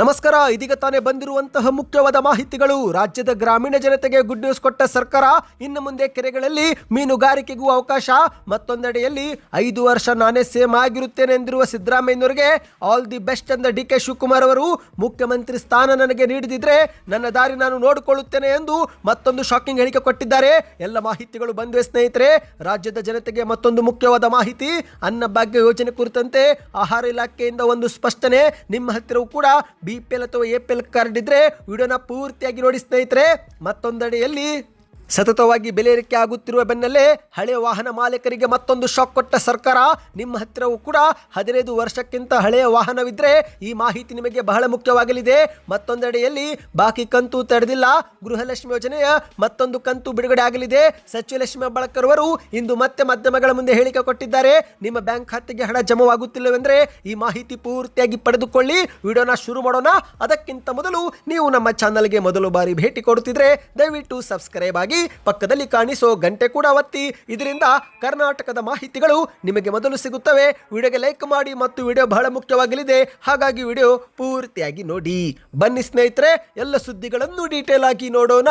ನಮಸ್ಕಾರ, ಇದೀಗ ತಾನೇ ಬಂದಿರುವಂತಹ ಮುಖ್ಯವಾದ ಮಾಹಿತಿಗಳು. ರಾಜ್ಯದ ಗ್ರಾಮೀಣ ಜನತೆಗೆ ಗುಡ್ ನ್ಯೂಸ್ ಕೊಟ್ಟ ಸರ್ಕಾರ, ಇನ್ನು ಮುಂದೆ ಕೆರೆಗಳಲ್ಲಿ ಮೀನುಗಾರಿಕೆಗೂ ಅವಕಾಶ. ಮತ್ತೊಂದೆಡೆಯಲ್ಲಿ ಐದು ವರ್ಷ ನಾನೇ ಸೇಮ್ ಆಗಿರುತ್ತೇನೆ ಎಂದಿರುವ ಸಿದ್ದರಾಮಯ್ಯನವರಿಗೆ ಆಲ್ ದಿ ಬೆಸ್ಟ್ ಅಂದ ಡಿ ಕೆ ಶಿವಕುಮಾರ್ ಅವರು, ಮುಖ್ಯಮಂತ್ರಿ ಸ್ಥಾನ ನನಗೆ ನೀಡಿದಿದ್ರೆ ನನ್ನ ದಾರಿ ನಾನು ನೋಡಿಕೊಳ್ಳುತ್ತೇನೆ ಎಂದು ಮತ್ತೊಂದು ಶಾಕಿಂಗ್ ಹೇಳಿಕೆ ಕೊಟ್ಟಿದ್ದಾರೆ. ಎಲ್ಲ ಮಾಹಿತಿಗಳು ಬಂದಿವೆ ಸ್ನೇಹಿತರೆ, ರಾಜ್ಯದ ಜನತೆಗೆ ಮತ್ತೊಂದು ಮುಖ್ಯವಾದ ಮಾಹಿತಿ, ಅನ್ನಭಾಗ್ಯ ಯೋಜನೆ ಕುರಿತಂತೆ ಆಹಾರ ಇಲಾಖೆಯಿಂದ ಒಂದು ಸ್ಪಷ್ಟನೆ. ನಿಮ್ಮ ಹತ್ತಿರವೂ ಕೂಡ ಬಿ ಪಿ ಎಲ್ ಅಥವಾ ಎ ಪಿ ಎಲ್ ಕಾರ್ಡ್ ಇದ್ರೆ ವಿಡಿಯೋನ ಪೂರ್ತಿಯಾಗಿ ನೋಡಿ ಸ್ನೇಹಿತರೆ ಮತ್ತೊಂದೆಡೆಯಲ್ಲಿ ಸತತವಾಗಿ ಬೆಲೆ ಏರಿಕೆ ಆಗುತ್ತಿರುವ ಬೆನ್ನಲ್ಲೇ ಹಳೆಯ ವಾಹನ ಮಾಲೀಕರಿಗೆ ಮತ್ತೊಂದು ಶಾಕ್ ಕೊಟ್ಟ ಸರ್ಕಾರ. ನಿಮ್ಮ ಹತ್ತಿರವೂ ಕೂಡ ಹದಿನೈದು ವರ್ಷಕ್ಕಿಂತ ಹಳೆಯ ವಾಹನವಿದ್ರೆ ಈ ಮಾಹಿತಿ ನಿಮಗೆ ಬಹಳ ಮುಖ್ಯವಾಗಲಿದೆ. ಮತ್ತೊಂದೆಡೆಯಲ್ಲಿ ಬಾಕಿ ಕಂತು ತಡೆದಿಲ್ಲ ಗೃಹಲಕ್ಷ್ಮಿ ಯೋಜನೆಯ ಮತ್ತೊಂದು ಕಂತು ಬಿಡುಗಡೆ ಆಗಲಿದೆ. ಸಚಿವ ಲಕ್ಷ್ಮಿ ಹೆಬ್ಬಾಳ್ಕರ್ ಅವರು ಇಂದು ಮತ್ತೆ ಮಾಧ್ಯಮಗಳ ಮುಂದೆ ಹೇಳಿಕೆ ಕೊಟ್ಟಿದ್ದಾರೆ. ನಿಮ್ಮ ಬ್ಯಾಂಕ್ ಖಾತೆಗೆ ಹಣ ಜಮವಾಗುತ್ತಿಲ್ಲವೆಂದರೆ ಈ ಮಾಹಿತಿ ಪೂರ್ತಿಯಾಗಿ ಪಡೆದುಕೊಳ್ಳಿ. ವಿಡಿಯೋನ ಶುರು ಮಾಡೋಣ. ಅದಕ್ಕಿಂತ ಮೊದಲು ನೀವು ನಮ್ಮ ಚಾನಲ್ಗೆ ಮೊದಲು ಬಾರಿ ಭೇಟಿ ಕೊಡುತ್ತಿದ್ರೆ ದಯವಿಟ್ಟು ಸಬ್ಸ್ಕ್ರೈಬ್ ಆಗಿ ಪಕ್ಕದಲ್ಲಿ ಕಾಣಿಸೋ ಗಂಟೆ ಕೂಡ ಒತ್ತಿ. ಇದರಿಂದ ಕರ್ನಾಟಕದ ಮಾಹಿತಿಗಳು ನಿಮಗೆ ಮೊದಲು ಸಿಗುತ್ತವೆ. ವಿಡಿಯೋಗೆ ಲೈಕ್ ಮಾಡಿ ಮತ್ತು ವಿಡಿಯೋ ಬಹಳ ಮುಖ್ಯವಾಗಲಿದೆ. ಹಾಗಾಗಿ ವಿಡಿಯೋ ಪೂರ್ತಿಯಾಗಿ ನೋಡಿ. ಬನ್ನಿ ಸ್ನೇಹಿತರೆ, ಎಲ್ಲ ಸುದ್ದಿಗಳನ್ನು ಡೀಟೇಲ್ ಆಗಿ ನೋಡೋಣ.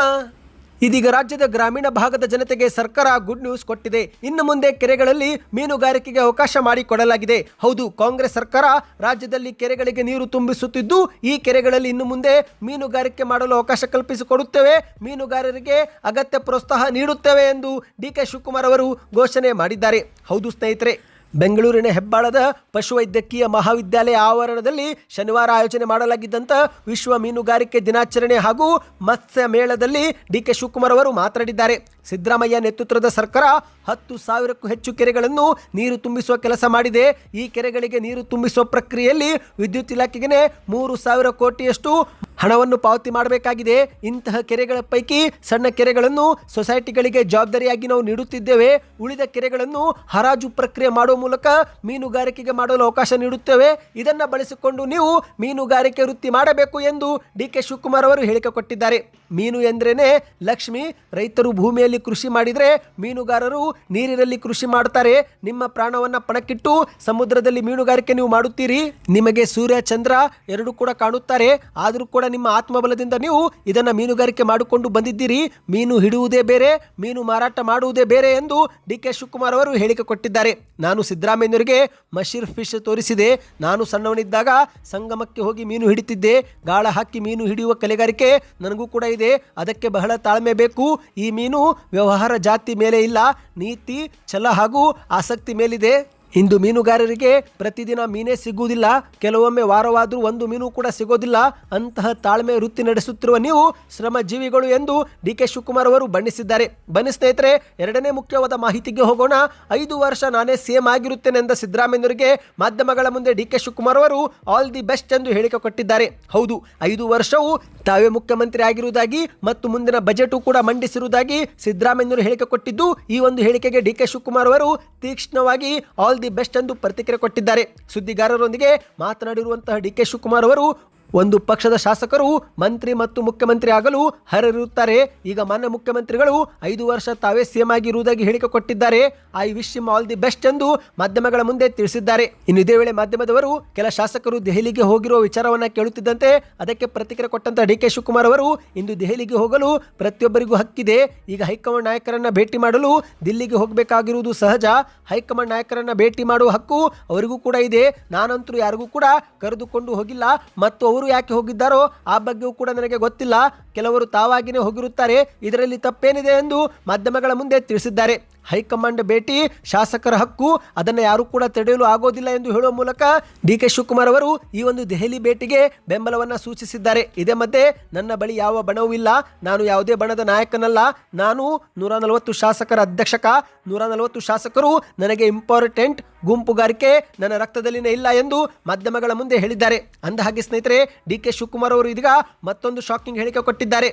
ಇದೀಗ ರಾಜ್ಯದ ಗ್ರಾಮೀಣ ಭಾಗದ ಜನತೆಗೆ ಸರ್ಕಾರ ಗುಡ್ ನ್ಯೂಸ್ ಕೊಟ್ಟಿದೆ. ಇನ್ನು ಮುಂದೆ ಕೆರೆಗಳಲ್ಲಿ ಮೀನುಗಾರಿಕೆಗೆ ಅವಕಾಶ ಮಾಡಿಕೊಡಲಾಗಿದೆ. ಹೌದು, ಕಾಂಗ್ರೆಸ್ ಸರ್ಕಾರ ರಾಜ್ಯದಲ್ಲಿ ಕೆರೆಗಳಿಗೆ ನೀರು ತುಂಬಿಸುತ್ತಿದ್ದು, ಈ ಕೆರೆಗಳಲ್ಲಿ ಇನ್ನು ಮುಂದೆ ಮೀನುಗಾರಿಕೆ ಮಾಡಲು ಅವಕಾಶ ಕಲ್ಪಿಸಿಕೊಡುತ್ತೇವೆ. ಮೀನುಗಾರರಿಗೆ ಅಗತ್ಯ ಪ್ರೋತ್ಸಾಹ ನೀಡುತ್ತೇವೆ ಎಂದು ಡಿ ಕೆ ಶಿವಕುಮಾರ್ ಅವರು ಘೋಷಣೆ ಮಾಡಿದ್ದಾರೆ. ಹೌದು ಸ್ನೇಹಿತರೆ. ಬೆಂಗಳೂರಿನ ಹೆಬ್ಬಾಳದ ಪಶುವೈದ್ಯಕೀಯ ಮಹಾವಿದ್ಯಾಲಯ ಆವರಣದಲ್ಲಿ ಶನಿವಾರ ಆಯೋಜನೆ ಮಾಡಲಾಗಿದ್ದಂಥ ವಿಶ್ವ ಮೀನುಗಾರಿಕೆ ದಿನಾಚರಣೆ ಹಾಗೂ ಮತ್ಸ್ಯ ಮೇಳದಲ್ಲಿ ಡಿ ಕೆ ಶಿವಕುಮಾರ್ ಅವರು ಮಾತನಾಡಿದ್ದಾರೆ. ಸಿದ್ದರಾಮಯ್ಯ ನೇತೃತ್ವದ ಸರ್ಕಾರ ಹತ್ತು ಸಾವಿರಕ್ಕೂ ಹೆಚ್ಚು ಕೆರೆಗಳನ್ನು ನೀರು ತುಂಬಿಸುವ ಕೆಲಸ ಮಾಡಿದೆ. ಈ ಕೆರೆಗಳಿಗೆ ನೀರು ತುಂಬಿಸುವ ಪ್ರಕ್ರಿಯೆಯಲ್ಲಿ ವಿದ್ಯುತ್ ಇಲಾಖೆಗೆ ಮೂರು ಸಾವಿರ ಕೋಟಿಯಷ್ಟು ಹಣವನ್ನು ಪಾವತಿ ಮಾಡಬೇಕಾಗಿದೆ. ಇಂತಹ ಕೆರೆಗಳ ಪೈಕಿ ಸಣ್ಣ ಕೆರೆಗಳನ್ನು ಸೊಸೈಟಿಗಳಿಗೆ ಜವಾಬ್ದಾರಿಯಾಗಿ ನಾವು ನೀಡುತ್ತಿದ್ದೇವೆ. ಉಳಿದ ಕೆರೆಗಳನ್ನು ಹರಾಜು ಪ್ರಕ್ರಿಯೆ ಮಾಡುವ ಮೂಲಕ ಮೀನುಗಾರಿಕೆಗೆ ಮಾಡಲು ಅವಕಾಶ ನೀಡುತ್ತೇವೆ. ಇದನ್ನು ಬಳಸಿಕೊಂಡು ನೀವು ಮೀನುಗಾರಿಕೆ ವೃತ್ತಿ ಮಾಡಬೇಕು ಎಂದು ಡಿ ಕೆ ಶಿವಕುಮಾರ್ ಅವರು ಹೇಳಿಕೆ ಕೊಟ್ಟಿದ್ದಾರೆ. ಮೀನು ಎಂದ್ರೇನೆ ಲಕ್ಷ್ಮಿ, ರೈತರು ಭೂಮಿಯಲ್ಲಿ ಕೃಷಿ ಮಾಡಿದರೆ ಮೀನುಗಾರರು ನೀರಿನಲ್ಲಿ ಕೃಷಿ ಮಾಡ್ತಾರೆ ನಿಮ್ಮ ಪ್ರಾಣವನ್ನು ಪಣಕ್ಕಿಟ್ಟು ಸಮುದ್ರದಲ್ಲಿ ಮೀನುಗಾರಿಕೆ ನೀವು ಮಾಡುತ್ತೀರಿ. ನಿಮಗೆ ಸೂರ್ಯ, ಚಂದ್ರ ಎರಡೂ ಕೂಡ ಕಾಣುತ್ತಾರೆ. ಆದರೂ ಕೂಡ ನಿಮ್ಮ ಆತ್ಮಬಲದಿಂದ ನೀವು ಇದನ್ನು ಮೀನುಗಾರಿಕೆ ಮಾಡಿಕೊಂಡು ಬಂದಿದ್ದೀರಿ. ಮೀನು ಹಿಡುವುದೇ ಬೇರೆ, ಮೀನು ಮಾರಾಟ ಮಾಡುವುದೇ ಬೇರೆ ಎಂದು ಡಿ ಕೆ ಶಿವಕುಮಾರ್ ಅವರು ಹೇಳಿಕೆ ಕೊಟ್ಟಿದ್ದಾರೆ. ನಾನು ಸಿದ್ದರಾಮಯ್ಯನವರಿಗೆ ಮಶೀರ್ ಫಿಶ್ ತೋರಿಸಿದೆ. ನಾನು ಸಣ್ಣವನಿದ್ದಾಗ ಸಂಗಮಕ್ಕೆ ಹೋಗಿ ಮೀನು ಹಿಡಿತಿದ್ದೆ. ಗಾಳ ಹಾಕಿ ಮೀನು ಹಿಡಿಯುವ ಕಲೆಗಾರಿಕೆ ನನಗೂ ಕೂಡ ಇದೆ. ಅದಕ್ಕೆ ಬಹಳ ತಾಳ್ಮೆ ಬೇಕು. ಈ ಮೀನು ವ್ಯವಹಾರ ಜಾತಿ ಮೇಲೆ ಇಲ್ಲ. ನೀತಿ, ಛಲ ಹಾಗೂ ಆಸಕ್ತಿ ಮೇಲಿದೆ. ಇಂದು ಮೀನುಗಾರರಿಗೆ ಪ್ರತಿದಿನ ಮೀನೇ ಸಿಗುವುದಿಲ್ಲ. ಕೆಲವೊಮ್ಮೆ ವಾರವಾದರೂ ಒಂದು ಮೀನು ಕೂಡ ಸಿಗೋದಿಲ್ಲ. ಅಂತಹ ತಾಳ್ಮೆ ವೃತ್ತಿ ನಡೆಸುತ್ತಿರುವ ನೀವು ಶ್ರಮಜೀವಿಗಳು ಎಂದು ಡಿ ಕೆ ಶಿವಕುಮಾರ್ ಅವರು ಬಣ್ಣಿಸಿದ್ದಾರೆ. ಬನ್ನಿ ಸ್ನೇಹಿತರೆ, ಎರಡನೇ ಮುಖ್ಯವಾದ ಮಾಹಿತಿಗೆ ಹೋಗೋಣ. ಐದು ವರ್ಷ ನಾನೇ ಸಿಎಂ ಆಗಿರುತ್ತೇನೆ ಎಂದ ಸಿದ್ದರಾಮಯ್ಯನವರಿಗೆ ಮಾಧ್ಯಮಗಳ ಮುಂದೆ ಡಿ ಕೆ ಶಿವಕುಮಾರ್ ಅವರು ಆಲ್ ದಿ ಬೆಸ್ಟ್ ಎಂದು ಹೇಳಿಕೆ ಕೊಟ್ಟಿದ್ದಾರೆ. ಹೌದು, ಐದು ವರ್ಷವು ತಾವೇ ಮುಖ್ಯಮಂತ್ರಿ ಆಗಿರುವುದಾಗಿ ಮತ್ತು ಮುಂದಿನ ಬಜೆಟ್ ಕೂಡ ಮಂಡಿಸಿರುವುದಾಗಿ ಸಿದ್ದರಾಮಯ್ಯನವರು ಹೇಳಿಕೆ ಕೊಟ್ಟಿದ್ದು. ಈ ಒಂದು ಹೇಳಿಕೆಗೆ ಡಿ ಕೆ ಶಿವಕುಮಾರ್ ಅವರು ತೀಕ್ಷ್ಣವಾಗಿ ಆಲ್ ದಿ ಬೆಸ್ಟ್ ಎಂದು ಪ್ರತಿಕ್ರಿಯೆ ಕೊಟ್ಟಿದ್ದಾರೆ. ಸುದ್ದಿಗಾರರೊಂದಿಗೆ ಮಾತನಾಡಿರುವಂತಹ ಡಿ ಕೆ ಶಿವಕುಮಾರ್ ಅವರು ಒಂದು ಪಕ್ಷದ ಶಾಸಕರು ಮಂತ್ರಿ ಮತ್ತು ಮುಖ್ಯಮಂತ್ರಿ ಆಗಲು ಹರರಿರುತ್ತಾರೆ ಈಗ ಮಾನ್ಯ ಮುಖ್ಯಮಂತ್ರಿಗಳು ಐದು ವರ್ಷ ತಾವೇ ಸಿಎಂ ಆಗಿರುವುದಾಗಿ ಹೇಳಿಕೆ ಕೊಟ್ಟಿದ್ದಾರೆ. I wish him all the best ಎಂದು ಮಾಧ್ಯಮಗಳ ಮುಂದೆ ತಿಳಿಸಿದ್ದಾರೆ. ಇನ್ನು ಇದೇ ವೇಳೆ ಮಾಧ್ಯಮದವರು ಕೆಲ ಶಾಸಕರು ದೆಹಲಿಗೆ ಹೋಗಿರುವ ವಿಚಾರವನ್ನ ಕೇಳುತ್ತಿದ್ದಂತೆ ಅದಕ್ಕೆ ಪ್ರತಿಕ್ರಿಯೆ ಕೊಟ್ಟಂತ ಡಿ ಕೆ ಶಿವಕುಮಾರ್ ಅವರು ಇಂದು ದೆಹಲಿಗೆ ಹೋಗಲು ಪ್ರತಿಯೊಬ್ಬರಿಗೂ ಹಕ್ಕಿದೆ. ಈಗ ಹೈಕಮಾಂಡ್ ನಾಯಕರನ್ನ ಭೇಟಿ ಮಾಡಲು ದಿಲ್ಲಿಗೆ ಹೋಗಬೇಕಾಗಿರುವುದು ಸಹಜ. ಹೈಕಮಾಂಡ್ ನಾಯಕರನ್ನ ಭೇಟಿ ಮಾಡುವ ಹಕ್ಕು ಅವರಿಗೂ ಕೂಡ ಇದೆ. ನಾನಂತರೂ ಯಾರಿಗೂ ಕೂಡ ಕರೆದುಕೊಂಡು ಹೋಗಿಲ್ಲ. ಮತ್ತು ಅವರು ಯಾಕೆ ಹೋಗಿದ್ದಾರೋ ಆ ಬಗ್ಗೆಯೂ ಕೂಡ ನನಗೆ ಗೊತ್ತಿಲ್ಲ. ಕೆಲವರು ತಾವಾಗಿಯೇ ಹೋಗಿರುತ್ತಾರೆ. ಇದರಲ್ಲಿ ತಪ್ಪೇನಿದೆ ಎಂದು ಮಾಧ್ಯಮಗಳ ಮುಂದೆ ತಿಳಿಸಿದ್ದಾರೆ. ಹೈಕಮಾಂಡ್ ಭೇಟಿ, ಶಾಸಕರ ಹಕ್ಕು, ಅದನ್ನು ಯಾರೂ ಕೂಡ ತಡೆಯಲು ಆಗೋದಿಲ್ಲ ಎಂದು ಹೇಳುವ ಮೂಲಕ ಡಿ ಕೆ ಶಿವಕುಮಾರ್ ಅವರು ಈ ಒಂದು ದೆಹಲಿ ಭೇಟಿಗೆ ಬೆಂಬಲವನ್ನು ಸೂಚಿಸಿದ್ದಾರೆ. ಇದೇ ಮಧ್ಯೆ, ನನ್ನ ಬಳಿ ಯಾವ ಬಣವೂ ಇಲ್ಲ, ನಾನು ಯಾವುದೇ ಬಣದ ನಾಯಕನಲ್ಲ, ನಾನು ನೂರ ನಲವತ್ತು ಶಾಸಕರ ಅಧ್ಯಕ್ಷಕ ನೂರ ನಲವತ್ತು ಶಾಸಕರು ನನಗೆ ಇಂಪಾರ್ಟೆಂಟ್ ಗುಂಪುಗಾರಿಕೆ ನನ್ನ ರಕ್ತದಲ್ಲಿನೇ ಇಲ್ಲ ಎಂದು ಮಾಧ್ಯಮಗಳ ಮುಂದೆ ಹೇಳಿದ್ದಾರೆ. ಅಂದ ಹಾಗೆ ಸ್ನೇಹಿತರೆ, ಡಿ ಕೆ ಶಿವಕುಮಾರ್ ಅವರು ಇದೀಗ ಮತ್ತೊಂದು ಶಾಕಿಂಗ್ ಹೇಳಿಕೆ ಕೊಟ್ಟಿದ್ದಾರೆ.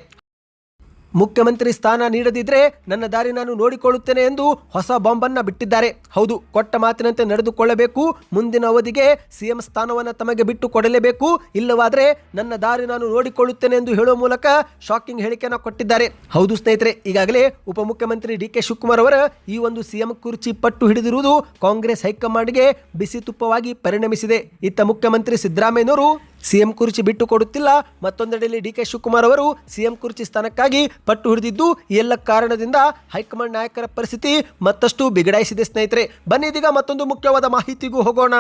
ಮುಖ್ಯಮಂತ್ರಿ ಸ್ಥಾನ ನೀಡದಿದ್ರೆ ನನ್ನ ದಾರಿ ನಾನು ನೋಡಿಕೊಳ್ಳುತ್ತೇನೆ ಎಂದು ಹೊಸ ಬಾಂಬನ್ನ ಬಿಟ್ಟಿದ್ದಾರೆ. ಹೌದು, ಕೊಟ್ಟ ಮಾತಿನಂತೆ ನಡೆದುಕೊಳ್ಳಬೇಕು. ಮುಂದಿನ ಅವಧಿಗೆ ಸಿಎಂ ಸ್ಥಾನವನ್ನು ತಮಗೆ ಬಿಟ್ಟು ಕೊಡಲೇಬೇಕು. ಇಲ್ಲವಾದರೆ ನನ್ನ ದಾರಿ ನಾನು ನೋಡಿಕೊಳ್ಳುತ್ತೇನೆ ಎಂದು ಹೇಳುವ ಮೂಲಕ ಶಾಕಿಂಗ್ ಹೇಳಿಕೆಯನ್ನು ಕೊಟ್ಟಿದ್ದಾರೆ. ಹೌದು ಸ್ನೇಹಿತರೆ, ಈಗಾಗಲೇ ಉಪಮುಖ್ಯಮಂತ್ರಿ ಡಿ ಕೆ ಶಿವಕುಮಾರ್ ಅವರ ಈ ಒಂದು ಸಿಎಂ ಕುರ್ಚಿ ಪಟ್ಟು ಹಿಡಿದಿರುವುದು ಕಾಂಗ್ರೆಸ್ ಹೈಕಮಾಂಡ್ಗೆ ಬಿಸಿ ತುಪ್ಪವಾಗಿ ಪರಿಣಮಿಸಿದೆ. ಇತ್ತ ಮುಖ್ಯಮಂತ್ರಿ ಸಿದ್ದರಾಮಯ್ಯನವರು ಸಿಎಂ ಕುರ್ಚಿ ಬಿಟ್ಟು ಕೊಡುತ್ತಿಲ್ಲ. ಮತ್ತೊಂದೆಡೆಯಲ್ಲಿ ಡಿ ಕೆ ಶಿವಕುಮಾರ್ ಅವರು ಸಿಎಂ ಕುರ್ಚಿ ಸ್ಥಾನಕ್ಕಾಗಿ ಪಟ್ಟು ಹಿಡಿದಿದ್ದು ಎಲ್ಲ ಕಾರಣದಿಂದ ಹೈಕಮಾಂಡ್ ನಾಯಕರ ಪರಿಸ್ಥಿತಿ ಮತ್ತಷ್ಟು ಬಿಗಡಾಯಿಸಿದೆ ಸ್ನೇಹಿತರೆ. ಬನ್ನಿ ಇದೀಗ ಮತ್ತೊಂದು ಮುಖ್ಯವಾದ ಮಾಹಿತಿಗೂ ಹೋಗೋಣ.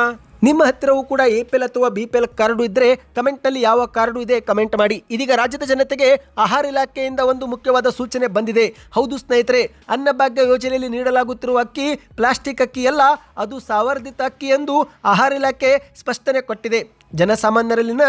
ನಿಮ್ಮ ಹತ್ತಿರವೂ ಕೂಡ ಎ ಪಿ ಎಲ್ ಅಥವಾ ಬಿ ಪಿ ಎಲ್ ಕಾರ್ಡು ಇದ್ದರೆ ಕಮೆಂಟ್ನಲ್ಲಿ ಯಾವ ಕಾರ್ಡು ಇದೆ ಕಮೆಂಟ್ ಮಾಡಿ. ಇದೀಗ ರಾಜ್ಯದ ಜನತೆಗೆ ಆಹಾರ ಇಲಾಖೆಯಿಂದ ಒಂದು ಮುಖ್ಯವಾದ ಸೂಚನೆ ಬಂದಿದೆ. ಹೌದು ಸ್ನೇಹಿತರೆ, ಅನ್ನಭಾಗ್ಯ ಯೋಜನೆಯಲ್ಲಿ ನೀಡಲಾಗುತ್ತಿರುವ ಅಕ್ಕಿ ಪ್ಲಾಸ್ಟಿಕ್ ಅಕ್ಕಿ ಅಲ್ಲ, ಅದು ಸಾವರ್ಧಿತ ಅಕ್ಕಿ ಎಂದು ಆಹಾರ ಇಲಾಖೆ ಸ್ಪಷ್ಟನೆ ಕೊಟ್ಟಿದೆ. ಜನಸಾಮಾನ್ಯರಲ್ಲಿನ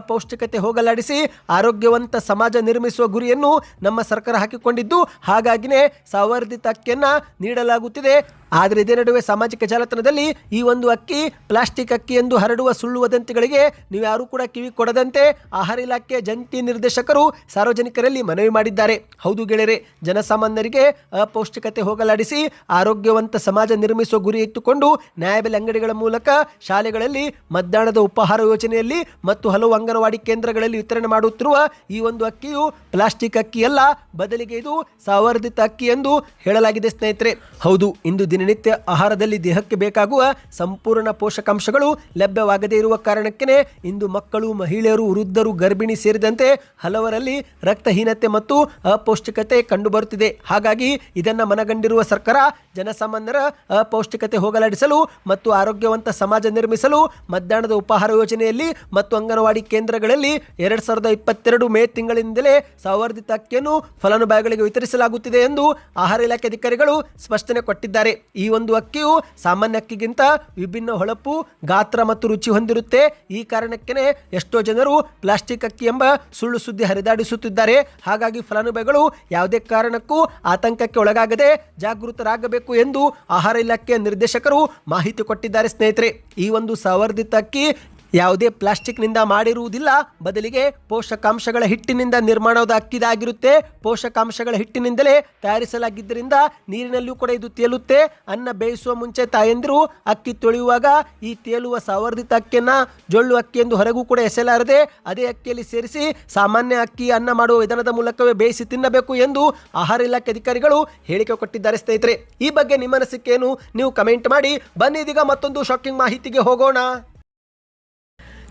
ಅಪೌಷ್ಟಿಕತೆ ಹೋಗಲಾಡಿಸಿ ಆರೋಗ್ಯವಂತ ಸಮಾಜ ನಿರ್ಮಿಸುವ ಗುರಿಯನ್ನು ನಮ್ಮ ಸರ್ಕಾರ ಹಾಕಿಕೊಂಡಿದ್ದು ಹಾಗಾಗಿನೇ ಸವರ್ಧಿತ ಅಕ್ಕಿಯನ್ನು ನೀಡಲಾಗುತ್ತಿದೆ. ಆದರೆ ಇದೇ ನಡುವೆ ಸಾಮಾಜಿಕ ಜಾಲತಾಣದಲ್ಲಿ ಈ ಒಂದು ಅಕ್ಕಿ, ಪ್ಲಾಸ್ಟಿಕ್ ಅಕ್ಕಿ ಎಂದು ಹರಡುವ ಸುಳ್ಳು ವದಂತಿಗಳಿಗೆ ಯಾರು ಕೂಡ ಕಿವಿ ಕೊಡದಂತೆ ಆಹಾರ ಇಲಾಖೆ ಜಂಟಿ ನಿರ್ದೇಶಕರು ಸಾರ್ವಜನಿಕರಲ್ಲಿ ಮನವಿ ಮಾಡಿದ್ದಾರೆ. ಹೌದು ಗೆಳೆಯರೆ, ಜನಸಾಮಾನ್ಯರಿಗೆ ಅಪೌಷ್ಟಿಕತೆ ಹೋಗಲಾಡಿಸಿ ಆರೋಗ್ಯವಂತ ಸಮಾಜ ನಿರ್ಮಿಸುವ ಗುರಿ ಇಟ್ಟುಕೊಂಡು ನ್ಯಾಯಬೆಲೆ ಅಂಗಡಿಗಳ ಮೂಲಕ ಶಾಲೆಗಳಲ್ಲಿ ಮಧ್ಯಾಹ್ನದ ಉಪಹಾರ ಯೋಜನೆಯಲ್ಲಿ ಮತ್ತು ಹಲವು ಅಂಗನವಾಡಿ ಕೇಂದ್ರಗಳಲ್ಲಿ ವಿತರಣೆ ಮಾಡುತ್ತಿರುವ ಈ ಒಂದು ಅಕ್ಕಿಯು ಪ್ಲಾಸ್ಟಿಕ್ ಅಕ್ಕಿ ಅಲ್ಲ ಬದಲಿಗೆ ಇದು ಸವರ್ಧಿತ ಅಕ್ಕಿ ಎಂದು ಹೇಳಲಾಗಿದೆ ಸ್ನೇಹಿತರೆ. ಹೌದು, ಇಂದು ದಿನನಿತ್ಯ ಆಹಾರದಲ್ಲಿ ದೇಹಕ್ಕೆ ಬೇಕಾಗುವ ಸಂಪೂರ್ಣ ಪೋಷಕಾಂಶಗಳು ಲಭ್ಯವಾಗದೇ ಇರುವ ಕಾರಣಕ್ಕೇ ಇಂದು ಮಕ್ಕಳು, ಮಹಿಳೆಯರು, ವೃದ್ಧರು, ಗರ್ಭಿಣಿ ಸೇರಿದಂತೆ ಹಲವರಲ್ಲಿ ರಕ್ತಹೀನತೆ ಮತ್ತು ಅಪೌಷ್ಟಿಕತೆ ಕಂಡುಬರುತ್ತಿದೆ. ಹಾಗಾಗಿ ಇದನ್ನು ಮನಗಂಡಿರುವ ಸರ್ಕಾರ ಜನಸಾಮಾನ್ಯರ ಅಪೌಷ್ಟಿಕತೆ ಹೋಗಲಾಡಿಸಲು ಮತ್ತು ಆರೋಗ್ಯವಂತ ಸಮಾಜ ನಿರ್ಮಿಸಲು ಮಧ್ಯಾಹ್ನದ ಉಪಹಾರ ಯೋಜನೆಯಲ್ಲಿ ಮತ್ತು ಅಂಗನವಾಡಿ ಕೇಂದ್ರಗಳಲ್ಲಿ ಎರಡ್ ಸಾವಿರದ ಇಪ್ಪತ್ತೆರಡು ಮೇ ತಿಂಗಳಿಂದಲೇ ಸಂವರ್ಧಿತ ಅಕ್ಕಿಯನ್ನು ಫಲಾನುಭವಿಗಳಿಗೆ ವಿತರಿಸಲಾಗುತ್ತಿದೆ ಎಂದು ಆಹಾರ ಇಲಾಖೆ ಅಧಿಕಾರಿಗಳು ಸ್ಪಷ್ಟನೆ ಕೊಟ್ಟಿದ್ದಾರೆ. ಈ ಒಂದು ಅಕ್ಕಿಯು ಸಾಮಾನ್ಯ ಅಕ್ಕಿಗಿಂತ ವಿಭಿನ್ನ ಹೊಳಪು, ಗಾತ್ರ ಮತ್ತು ರುಚಿ ಹೊಂದಿರುತ್ತೆ. ಈ ಕಾರಣಕ್ಕೇನೆ ಎಷ್ಟೋ ಜನರು ಪ್ಲಾಸ್ಟಿಕ್ ಅಕ್ಕಿ ಎಂಬ ಸುಳ್ಳು ಸುದ್ದಿ ಹರಿದಾಡಿಸುತ್ತಿದ್ದಾರೆ. ಹಾಗಾಗಿ ಫಲಾನುಭವಿಗಳು ಯಾವುದೇ ಕಾರಣಕ್ಕೂ ಆತಂಕಕ್ಕೆ ಒಳಗಾಗದೆ ಜಾಗೃತರಾಗಬೇಕು ಎಂದು ಆಹಾರ ಇಲಾಖೆಯ ನಿರ್ದೇಶಕರು ಮಾಹಿತಿ ಕೊಟ್ಟಿದ್ದಾರೆ ಸ್ನೇಹಿತರೆ. ಈ ಒಂದು ಸವರ್ಧಿತ ಅಕ್ಕಿ ಯಾವುದೇ ಪ್ಲಾಸ್ಟಿಕ್ನಿಂದ ಮಾಡಿರುವುದಿಲ್ಲ. ಬದಲಿಗೆ ಪೋಷಕಾಂಶಗಳ ಹಿಟ್ಟಿನಿಂದ ನಿರ್ಮಾಣದ ಅಕ್ಕಿದಾಗಿರುತ್ತೆ ಪೋಷಕಾಂಶಗಳ ಹಿಟ್ಟಿನಿಂದಲೇ ತಯಾರಿಸಲಾಗಿದ್ದರಿಂದ ನೀರಿನಲ್ಲಿಯೂ ಕೂಡ ಇದು ತೇಲುತ್ತೆ. ಅನ್ನ ಬೇಯಿಸುವ ಮುಂಚೆ ತಾಯಂದಿರು ಅಕ್ಕಿ ತೊಳೆಯುವಾಗ ಈ ತೇಲುವ ಸಾವರ್ಧಿತ ಅಕ್ಕಿಯನ್ನು ಜೊಳ್ಳು ಅಕ್ಕಿ ಎಂದು ಹೊರಗೂ ಕೂಡ ಎಸೆಲಾರದೆ ಅದೇ ಅಕ್ಕಿಯಲ್ಲಿ ಸೇರಿಸಿ ಸಾಮಾನ್ಯ ಅಕ್ಕಿ ಅನ್ನ ಮಾಡುವ ವಿಧಾನದ ಮೂಲಕವೇ ಬೇಯಿಸಿ ತಿನ್ನಬೇಕು ಎಂದು ಆಹಾರ ಇಲಾಖೆ ಅಧಿಕಾರಿಗಳು ಹೇಳಿಕೆ ಕೊಟ್ಟಿದ್ದಾರೆ ಸ್ನೇಹಿತರೆ. ಈ ಬಗ್ಗೆ ನಿಮ್ಮ ಅನಿಸಿಕೆಯನ್ನು ನೀವು ಕಮೆಂಟ್ ಮಾಡಿ. ಬನ್ನಿ ಇದೀಗ ಮತ್ತೊಂದು ಶಾಕಿಂಗ್ ಮಾಹಿತಿಗೆ ಹೋಗೋಣ.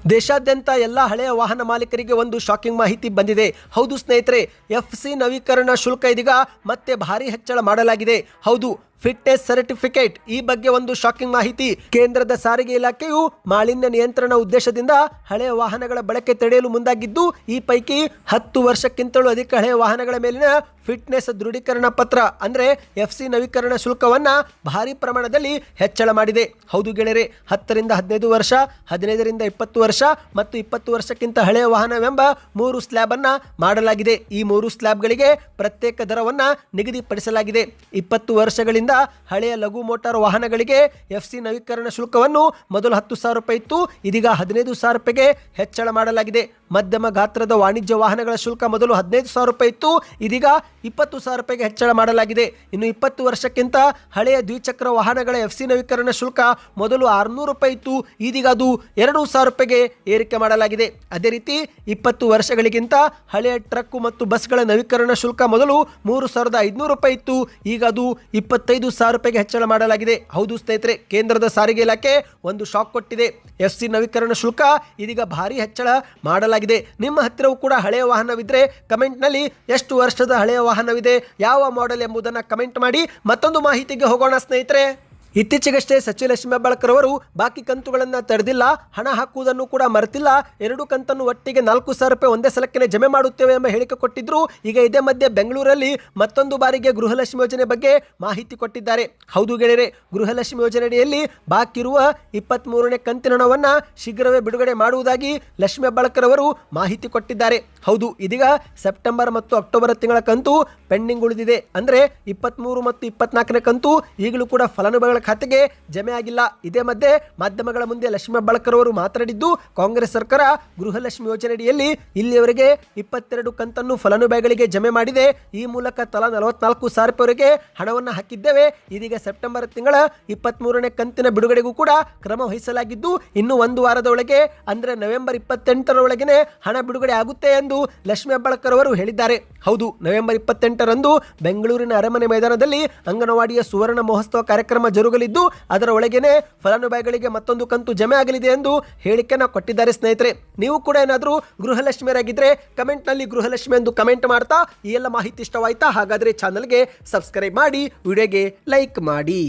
ದೇಶಾದ್ಯಂತ ಎಲ್ಲ ಹಳೆಯ ವಾಹನ ಮಾಲೀಕರಿಗೆ ಒಂದು ಶಾಕಿಂಗ್ ಮಾಹಿತಿ ಬಂದಿದೆ. ಹೌದು ಸ್ನೇಹಿತರೆ ಎಫ್ ಸಿ ನವೀಕರಣ ಶುಲ್ಕ ಇದೀಗ ಮತ್ತೆ ಭಾರಿ ಹೆಚ್ಚಳ ಮಾಡಲಾಗಿದೆ. ಹೌದು ಫಿಟ್ನೆಸ್ ಸರ್ಟಿಫಿಕೇಟ್. ಈ ಬಗ್ಗೆ ಒಂದು ಶಾಕಿಂಗ್ ಮಾಹಿತಿ. ಕೇಂದ್ರದ ಸಾರಿಗೆ ಇಲಾಖೆಯು ಮಾಲಿನ್ಯ ನಿಯಂತ್ರಣ ಉದ್ದೇಶದಿಂದ ಹಳೆಯ ವಾಹನಗಳ ಬಳಕೆ ತಡೆಯಲು ಮುಂದಾಗಿದ್ದು, ಈ ಪೈಕಿ ಹತ್ತು ವರ್ಷಕ್ಕಿಂತಲೂ ಅಧಿಕ ಹಳೆಯ ವಾಹನಗಳ ಮೇಲಿನ ಫಿಟ್ನೆಸ್ ದೃಢೀಕರಣ ಪತ್ರ, ಅಂದರೆ ಎಫ್ ಸಿ ನವೀಕರಣ ಶುಲ್ಕವನ್ನು ಭಾರಿ ಪ್ರಮಾಣದಲ್ಲಿ ಹೆಚ್ಚಳ ಮಾಡಿದೆ. ಹೌದು ಗೆಳೆಯರೆ, ಹತ್ತರಿಂದ ಹದಿನೈದು ವರ್ಷ, ಹದಿನೈದರಿಂದ ಇಪ್ಪತ್ತು ವರ್ಷ ಮತ್ತು ಇಪ್ಪತ್ತು ವರ್ಷಕ್ಕಿಂತ ಹಳೆಯ ವಾಹನವೆಂಬ ಮೂರು ಸ್ಲ್ಯಾಬನ್ನು ಮಾಡಲಾಗಿದೆ. ಈ ಮೂರು ಸ್ಲ್ಯಾಬ್ಗಳಿಗೆ ಪ್ರತ್ಯೇಕ ದರವನ್ನು ನಿಗದಿಪಡಿಸಲಾಗಿದೆ. ಇಪ್ಪತ್ತು ವರ್ಷಗಳಿಂದ ಹಳೆಯ ಲಘು ಮೋಟಾರ್ ವಾಹನಗಳಿಗೆ ಎಫ್ ಸಿ ನವೀಕರಣ ಶುಲ್ಕವನ್ನು ಮೊದಲು ಹತ್ತು ಸಾವಿರ ರೂಪಾಯಿ ಇತ್ತು, ಇದೀಗ ಹದಿನೈದು ಸಾವಿರ ರೂಪಾಯಿಗೆ ಹೆಚ್ಚಳ ಮಾಡಲಾಗಿದೆ. ಮಧ್ಯಮ ಗಾತ್ರದ ವಾಣಿಜ್ಯ ವಾಹನಗಳ ಶುಲ್ಕ ಮೊದಲು ಹದಿನೈದು ಸಾವಿರ ರೂಪಾಯಿ ಇತ್ತು. ಇದೀಗ ಇಪ್ಪತ್ತು ಸಾವಿರ ರೂಪಾಯಿಗೆ ಹೆಚ್ಚಳ ಮಾಡಲಾಗಿದೆ. ಇನ್ನು ಇಪ್ಪತ್ತು ವರ್ಷಕ್ಕಿಂತ ಹಳೆಯ ದ್ವಿಚಕ್ರ ವಾಹನಗಳ ಎಫ್ ಸಿ ನವೀಕರಣ ಶುಲ್ಕ ಮೊದಲು ಆರುನೂರು ರೂಪಾಯಿ ಇತ್ತು. ಇದೀಗ ಅದು ಎರಡು ಸಾವಿರ ರೂಪಾಯಿಗೆ ಏರಿಕೆ ಮಾಡಲಾಗಿದೆ. ಅದೇ ರೀತಿ ಇಪ್ಪತ್ತು ವರ್ಷಗಳಿಗಿಂತ ಹಳೆಯ ಟ್ರಕ್ ಮತ್ತು ಬಸ್ಗಳ ನವೀಕರಣ ಶುಲ್ಕ ಮೊದಲು ಮೂರು ಸಾವಿರದ ಐದುನೂರು ರೂಪಾಯಿ ಇತ್ತು. ಈಗ ಅದು ಇಪ್ಪತ್ತೈದು ಸಾವಿರ ರೂಪಾಯಿಗೆ ಹೆಚ್ಚಳ ಮಾಡಲಾಗಿದೆ. ಹೌದು ಸ್ನೇಹಿತರೆ, ಕೇಂದ್ರದ ಸಾರಿಗೆ ಇಲಾಖೆ ಒಂದು ಶಾಕ್ ಕೊಟ್ಟಿದೆ. ಎಫ್ ಸಿ ನವೀಕರಣ ಶುಲ್ಕ ಇದೀಗ ಭಾರಿ ಹೆಚ್ಚಳ ಮಾಡಲಾಗಿದೆ. ನಿಮ್ಮ ಹತ್ತಿರವೂ ಕೂಡ ಹಳೆಯ ವಾಹನವಿದ್ದರೆ ಕಮೆಂಟ್ನಲ್ಲಿ ಎಷ್ಟು ವರ್ಷದ ಹಳೆಯ ವಾಹನವಿದೆ, ಯಾವ ಮಾಡೆಲ್ ಎಂಬುದನ್ನು ಕಮೆಂಟ್ ಮಾಡಿ. ಮತ್ತೊಂದು ಮಾಹಿತಿಗೆ ಹೋಗೋಣ ಸ್ನೇಹಿತರೆ. ಇತ್ತೀಚೆಗಷ್ಟೇ ಸಚಿವ ಲಕ್ಷ್ಮಿ ಹೆಬ್ಬಾಳ್ಕರ್ ಅವರು ಬಾಕಿ ಕಂತುಗಳನ್ನು ತಡೆದಿಲ್ಲ, ಹಣ ಹಾಕುವುದನ್ನು ಕೂಡ ಮರೆತಿಲ್ಲ. ಎರಡು ಕಂತನ್ನು ಒಟ್ಟಿಗೆ ನಾಲ್ಕು ಸಾವಿರ ರೂಪಾಯಿ ಒಂದೇ ಸಲಕ್ಕೆ ಜಮೆ ಮಾಡುತ್ತೇವೆ ಎಂಬ ಹೇಳಿಕೆ ಕೊಟ್ಟಿದ್ರು. ಈಗ ಇದೇ ಮಧ್ಯೆ ಬೆಂಗಳೂರಲ್ಲಿ ಮತ್ತೊಂದು ಬಾರಿಗೆ ಗೃಹಲಕ್ಷ್ಮಿ ಯೋಜನೆ ಬಗ್ಗೆ ಮಾಹಿತಿ ಕೊಟ್ಟಿದ್ದಾರೆ. ಹೌದು ಗೆಳೆಯರೆ ಗೃಹಲಕ್ಷ್ಮಿ ಯೋಜನೆಯಡಿಯಲ್ಲಿ ಬಾಕಿ ಇರುವ ಇಪ್ಪತ್ತ್ ಕಂತಿನ ಹಣವನ್ನು ಶೀಘ್ರವೇ ಬಿಡುಗಡೆ ಮಾಡುವುದಾಗಿ ಲಕ್ಷ್ಮಿ ಹೆಬ್ಬಾಳ್ಕರ್ ಅವರು ಮಾಹಿತಿ ಕೊಟ್ಟಿದ್ದಾರೆ. ಹೌದು, ಇದೀಗ ಸೆಪ್ಟೆಂಬರ್ ಮತ್ತು ಅಕ್ಟೋಬರ್ ತಿಂಗಳ ಕಂತು ಪೆಂಡಿಂಗ್ ಉಳಿದಿದೆ. ಅಂದರೆ ಇಪ್ಪತ್ತ್ಮೂರು ಮತ್ತು ಇಪ್ಪತ್ನಾಲ್ಕನೇ ಕಂತು ಈಗಲೂ ಕೂಡ ಫಲಾನುಭವಿಗಳ ಖಾತೆಗೆ ಜಮೆ ಆಗಿಲ್ಲ. ಇದೇ ಮಧ್ಯೆ ಮಾಧ್ಯಮಗಳ ಮುಂದೆ ಲಕ್ಷ್ಮೀ ಬಳಕರ್ ಅವರು ಮಾತನಾಡಿದ್ದು, ಕಾಂಗ್ರೆಸ್ ಸರ್ಕಾರ ಗೃಹಲಕ್ಷ್ಮಿ ಯೋಜನೆಯಡಿಯಲ್ಲಿ ಇಲ್ಲಿಯವರೆಗೆ ಇಪ್ಪತ್ತೆರಡು ಕಂತನ್ನು ಫಲಾನುಭವಿಗಳಿಗೆ ಜಮೆ ಮಾಡಿದೆ. ಈ ಮೂಲಕ ತಲಾ ನಲವತ್ನಾಲ್ಕು ಸಾವಿರ ರೂಪಾಯಿವರೆಗೆ ಹಣವನ್ನು ಹಾಕಿದ್ದೇವೆ. ಇದೀಗ ಸೆಪ್ಟೆಂಬರ್ ತಿಂಗಳ ಇಪ್ಪತ್ತ್ಮೂರನೇ ಕಂತಿನ ಬಿಡುಗಡೆಗೂ ಕೂಡ ಕ್ರಮ ವಹಿಸಲಾಗಿದ್ದು, ಇನ್ನು ಒಂದು ವಾರದ ಒಳಗೆ ಅಂದರೆ ನವೆಂಬರ್ ಇಪ್ಪತ್ತೆಂಟರ ಒಳಗೆನೆ ಹಣ ಬಿಡುಗಡೆ ಆಗುತ್ತೆ ಎಂದು ಲಕ್ಷ್ಮೀ ಹೆಬ್ಬಾಳ್ಕರ್ ಅವರು ಹೇಳಿದ್ದಾರೆ. ಹೌದು, ನವೆಂಬರ್ ಇಪ್ಪತ್ತೆಂಟರಂದು ಬೆಂಗಳೂರಿನ ಅರಮನೆ ಮೈದಾನದಲ್ಲಿ ಅಂಗನವಾಡಿಯ ಸುವರ್ಣ ಮಹೋತ್ಸವ ಕಾರ್ಯಕ್ರಮ ತಿರುಗಲಿದ್ದು ಅದರ ಒಳಗೇನೆ ಫಲಾನುಭವಿಗಳಿಗೆ ಮತ್ತೊಂದು ಕಂತು ಜಮೆ ಆಗಲಿದೆ ಎಂದು ಹೇಳಿಕೆನ ಕೊಟ್ಟಿದ್ದಾರೆ ಸ್ನೇಹಿತರೆ. ನೀವು ಕೂಡ ಏನಾದರೂ ಗೃಹಲಕ್ಷ್ಮಿಯರಾಗಿದ್ದರೆ ಕಮೆಂಟ್ನಲ್ಲಿ ಗೃಹಲಕ್ಷ್ಮಿ ಎಂದು ಕಮೆಂಟ್ ಮಾಡ್ತಾ ಈ ಎಲ್ಲ ಮಾಹಿತಿ ಇಷ್ಟವಾಯ್ತಾ? ಹಾಗಾದರೆ ಚಾನಲ್ಗೆ ಸಬ್ಸ್ಕ್ರೈಬ್ ಮಾಡಿ, ವಿಡಿಯೋಗೆ ಲೈಕ್ ಮಾಡಿ.